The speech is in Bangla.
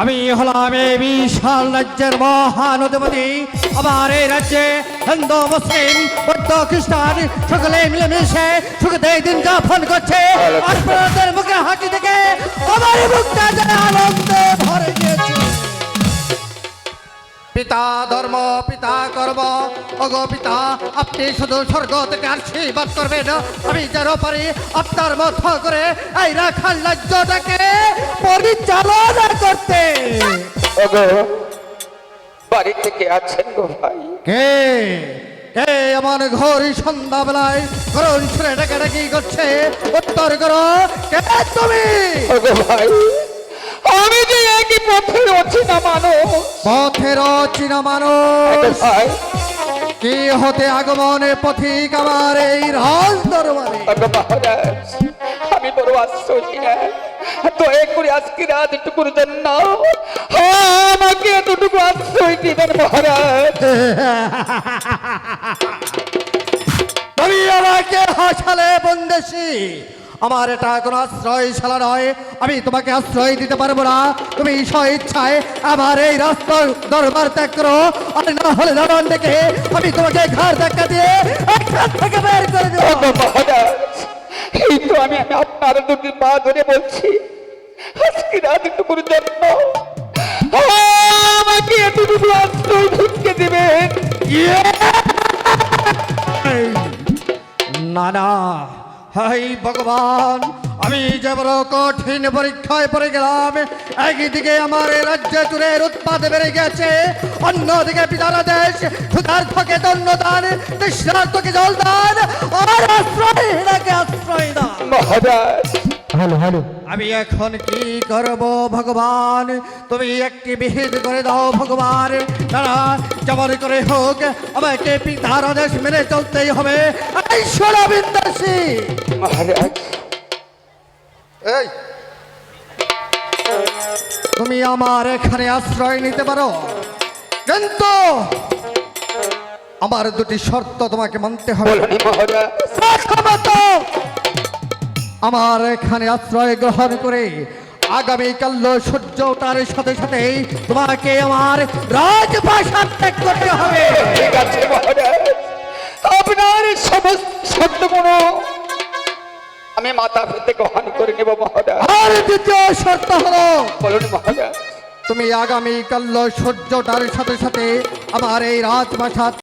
আমি হলাম এই বিশাল রাজ্যের মহান অধিপতি আমার এই রাজ্যে হিন্দু মুসলিম বৌদ্ধ খ্রিস্টান সকলে মিলেমিশে সুখে দিন যাপন করছে। পিতা ধর্ম পিতা কর্ম। অগো পিতা আপনি শুধু স্বর্গ থেকে আশীর্বাদ করবেন। আমি যেন পারি আপনার মতো করে এই রাখাল রাজ্যটাকে পরিচালনা করতে। বাড়ি থেকে আছেন গো ভাই? কে? কে আমার ঘর সন্ধ্যাবেলায় করুন ছেলেটাকে ডাকি করছে? উত্তর করো কে তুমি? ভাই আমি যে একই পথে পথের চিনা মানুষ। কি হতে আগমনে পথিক আমার এই রাজ দরবারে? আমি বড় আশ্চর্য না দয়া করে আজকে রাত একটুকুর জন্য আমাকে এতটুকু আশ্রয় দিবেন মহারাজ। তুমি আমাকে হাসালে বন্দেশি। আমার এটা কোনো আশ্রয়শালা নয়। আমি তোমাকে আশ্রয় দিতে পারব না। তুমি ইচ্ছায় আমার এই রাস্তার দরবার ত্যাগ করো। আর না হলে দাঁড়ান ডেকে আমি তোমাকে ঘর ধাক্কা দিয়ে থেকে বের করে দেবো। ওগো এই তো আমি আপনার দুটি পা ধরে বলছি। আজকে রাত একটুকুর জন্য। আমাকে এতটুকু আশ্রয় ঢুকতে দেবেন না না হাই ভগবান, আমি যে বড় কঠিন পরীক্ষায় পড়ে গেলাম, একদিকে আমার রাজ্য চুরের উৎপাদ বেড়ে গেছে, অন্যদিকে পিতারা দেশ ক্ষুধার্থকে দণ্ডদান তৃষ্ণার্থকে জলদান আর আশ্রয় আশ্রয় দান। মহারাজ আমি এখন কি করব ভগবান? তুমি একটি বিহিত করে দাও ভগবান। তারা যেমন করে হোক আমাকে পিতার আদেশ মেনে চলতেই হবে। এই সোনাবিন্দাসী মহারাজ এই। তুমি আমার এখানে আশ্রয় নিতে পারো। কিন্তু আমার দুটি শর্ত তোমাকে মানতে হবে। মহারাজ। আমার এখানে আশ্রয় গ্রহণ করে আগামীকাল সূর্য ওঠার সাথে সাথে তোমাকে আমার রাজভাষা ত্যাগ করতে হবে। ঠিক আছে আপনার সমস্ত আমি মাথা পেতে গ্রহণ করে নেব মহারাজ। আর দ্বিতীয় শর্ত হলো বলুন মহারাজ। তুমি আগামীকাল সূর্য ওঠার সাথে সাথে আমার এই রাজভাষা